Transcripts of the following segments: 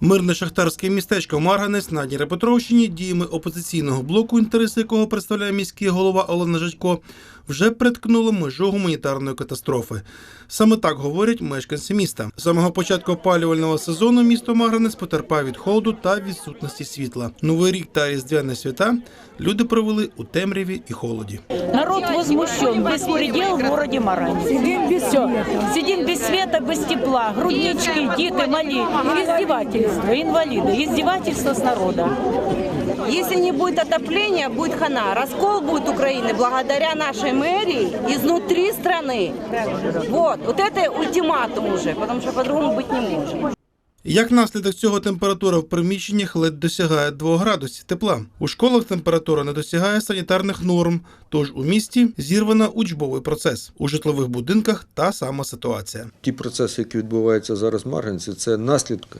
Мирне шахтарське містечко Марганець на Дніпропетровщині діями опозиційного блоку, інтереси якого представляє міський голова Олена Жадько, вже приткнуло межу гуманітарної катастрофи. Саме так говорять мешканці міста. З самого початку опалювального сезону місто Марганець потерпає від холоду та відсутності світла. Новий рік та різдвяні свята люди провели у темряві і холоді. Народ возмущен. Беспредел в городе Марань. Сидим без. Сидим без тепла. Груднички, дети, мали Издевательство, инвалиды. Издевательство с народа. Если не будет отопления, будет хана. Раскол будет Украины благодаря нашей мэрии изнутри страны. Вот, вот это ультиматум уже, потому что по-другому быть не может. Як наслідок цього температура в приміщеннях ледь досягає 2 градусів тепла. У школах температура не досягає санітарних норм, тож у місті зірвано учбовий процес. У житлових будинках та сама ситуація. Ті процеси, які відбуваються зараз в Марганці, це наслідки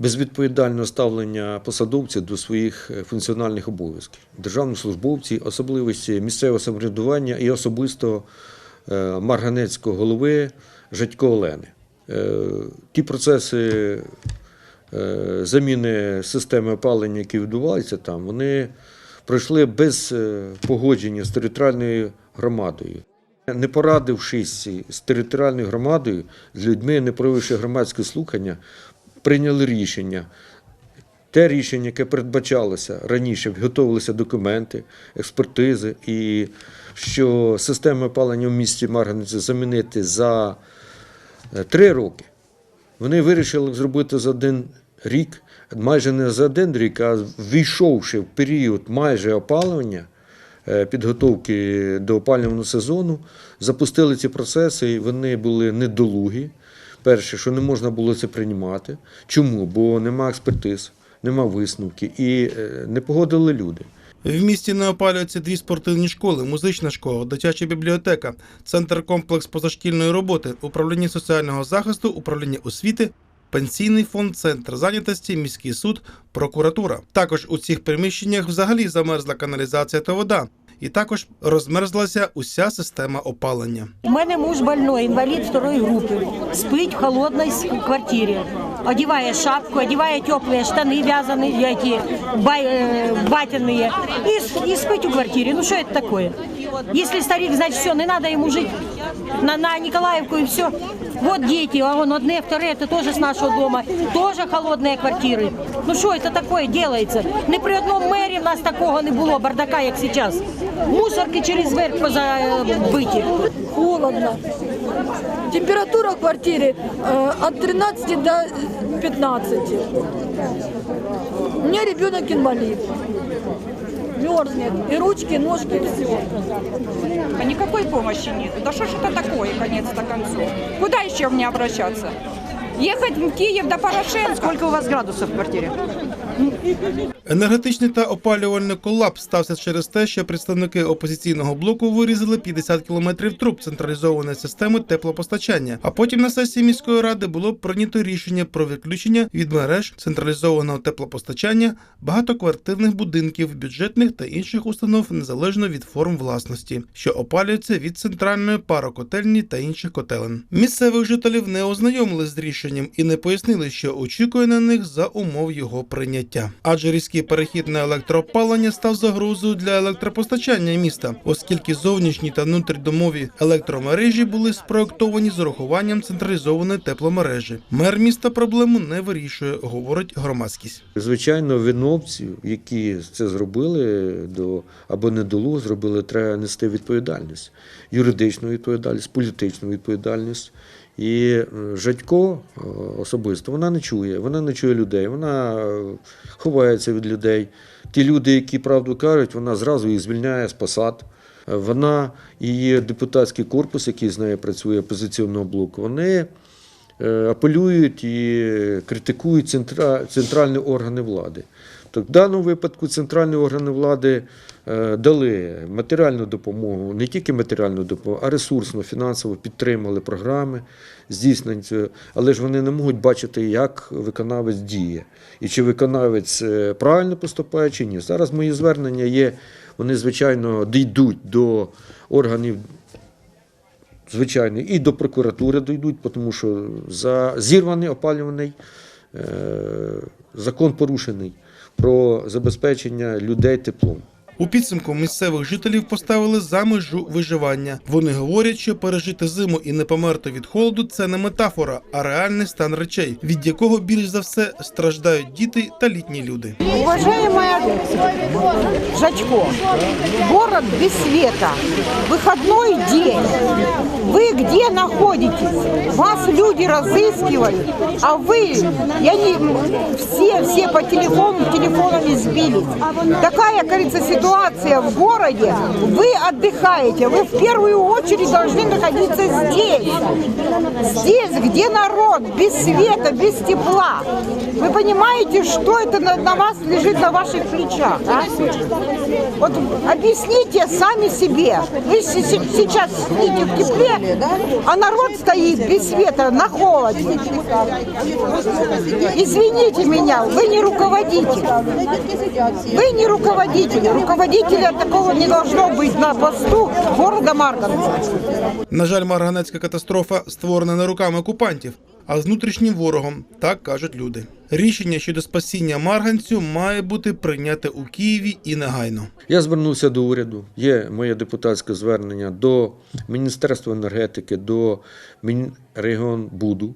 безвідповідального ставлення посадовців до своїх е, функціональних обов'язків. Державні службовці, особливості місцевого самоврядування і особисто е, марганецького голови Жадько Олени. Е, Ті процеси заміни системи опалення, які відбуваються там, вони пройшли без погодження з територіальною громадою. Не порадившись з територіальною громадою, з людьми, не провівши громадське слухання, прийняли рішення. Те рішення, яке передбачалося раніше, готувалися документи, експертизи, і що систему опалення в місті Марганеці замінити за е, три роки. Вони вирішили зробити за один рік, майже не за один рік, а ввійшовши в період майже опалення, е, підготовки до опалювального сезону, запустили ці процеси, і вони були недолугі. Перше, що не можна було це приймати. Чому? Бо нема експертиз, нема висновки і е, не погодили люди. В місті не опалюються дві спортивні школи, музична школа, дитяча бібліотека, центр комплекс позашкільної роботи, управління соціального захисту, управління освіти, пенсійний фонд, центр зайнятості, міський суд, прокуратура. Також у цих приміщеннях взагалі замерзла каналізація та вода І також розмерзлася уся система опалення. У мене муж больной, инвалид второй группы. Спить в холодной с- квартире. Одевая шапку, одевая теплые штаны вязаные, эти бай- э, батиные. И, с- и спить в квартире. Ну что это такое? Если старик, значит все, не надо ему жить на, на Николаевку и все. Вот дети, а он одни, вторые, это тоже с нашего дома. Тоже холодные квартиры. Ну что это такое делается? Ни при одному мері в нас такого не було, бардака, як зараз. Мусорки через верх позабиті. холодно. Температура в квартире э, от 13 до 15. У меня ребенок инвалид. Мерзнет. И ручки, и ножки, и все. А Никакой помощи нет. Да что ж это такое, конец-то концов? Куда еще мне обращаться? Ехать в Киев до Порошенко? Сколько у вас градусов в квартире? Енергетичний та опалювальний колапс стався через те, що представники опозиційного блоку вирізали 50 кілометрів труб централізованої системи теплопостачання. А потім на сесії міської ради було прийнято рішення про відключення від мереж централізованого теплопостачання багатоквартирних будинків, бюджетних та інших установ незалежно від форм власності, що опалюються від центральної парокотельні та інших котелень. Місцевих жителів не ознайомили з рішенням і не пояснили, що очікує на них за умов його прийняття. Адже різкий перехід на електроопалення став загрозою для електропостачання міста, оскільки зовнішні та внутрідомові електромережі були спроектовані з урахуванням централізованої тепломережі. Мер міста проблему не вирішує, говорить громадськість. Звичайно, виновців, які це зробили до або недолуго зробили, треба нести відповідальність, юридичну відповідальність, політичну відповідальність. І Жадько е, особисто вона не чує, вона не чує людей, вона е, ховається від людей. Ті люди, які правду кажуть, вона зразу їх звільняє з посад. Е, Вона і її депутатський корпус, який з нею працює опозиційного блоку, вони апелюють і критикують центральні органи влади. Так, в даному випадку центральні органи влади е, дали матеріальну допомогу, не тільки матеріальну допомогу, а ресурсно, фінансово підтримали програми здійснення цього, але ж вони не можуть бачити, як виконавець діє. І чи виконавець е, правильно поступає, чи ні. Зараз мої звернення є, вони, звичайно, дійдуть до органів звичайно, і до прокуратури дійдуть, тому що за зірваний опалюваний е, закон порушений про забезпечення людей теплом. У підсумку місцевих жителів поставили за межу виживання. Вони говорять, що пережити зиму і не померти від холоду це не метафора, а реальний стан речей, від якого більш за все страждають діти та літні люди. Уважаемая Жачко, город без света, выходной день. Находитесь? Вас люди разыскивают, а вы, я не, все, все по телефону, телефонами сбились. Такая, кажется, ситуация в городе. Вы отдыхаете, вы в первую очередь должны находиться здесь. Здесь, где народ, без света, без тепла. Вы понимаете, что это на, на вас лежит на ваших плечах? а? Вот объясните сами себе. Вы се- се- сейчас сидите в тепле, а народ стоит без света, на холоде. Извините меня, вы не руководитель. Вы не руководитель. Руководителя такого не должно быть на посту города Марганца. На жаль, марганецька катастрофа створена не руками окупантів, а з внутрішнім ворогом, так кажуть люди. Рішення щодо спасіння марганцю має бути прийняте у Києві і негайно. Я звернувся до уряду. Є моє депутатське звернення до Міністерства енергетики, до Мінрегіонбуду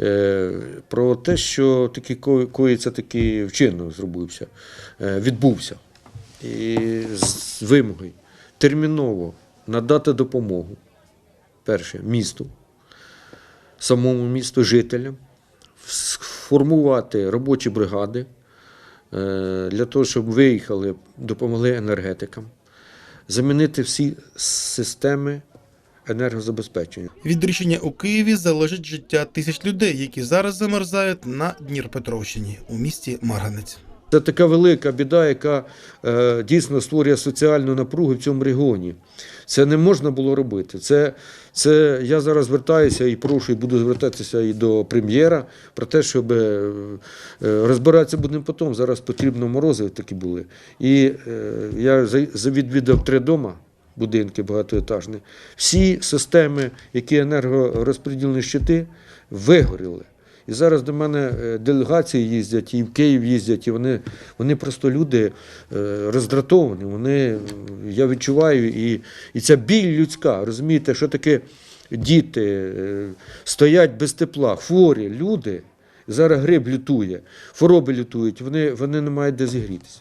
е, про те, що ко- коїться такий вчинок зробився, е, відбувся. І з вимогою терміново надати допомогу перше місту, самому місту, жителям, сформувати робочі бригади е, для того, щоб виїхали, допомогли енергетикам, замінити всі системи енергозабезпечення. Від рішення у Києві залежить життя тисяч людей, які зараз замерзають на Дніпропетровщині у місті Марганець. Це така велика біда, яка е, дійсно створює соціальну напругу в цьому регіоні. Це не можна було робити. Це, це я зараз звертаюся і прошу, і буду звертатися і до прем'єра про те, щоб е, розбиратися будемо потім. Зараз потрібно морози такі були. І е, я відвідав три дома. Будинки багатоетажні. Всі системи, які енергорозподільні щити, вигоріли. І зараз до мене е, делегації їздять, і в Київ їздять, і вони, вони просто люди е, роздратовані. Вони, я відчуваю, і, і ця біль людська, розумієте, що таке діти е, стоять без тепла, хворі люди. Зараз гриб лютує, хвороби лютують, вони, вони не мають де зігрітися.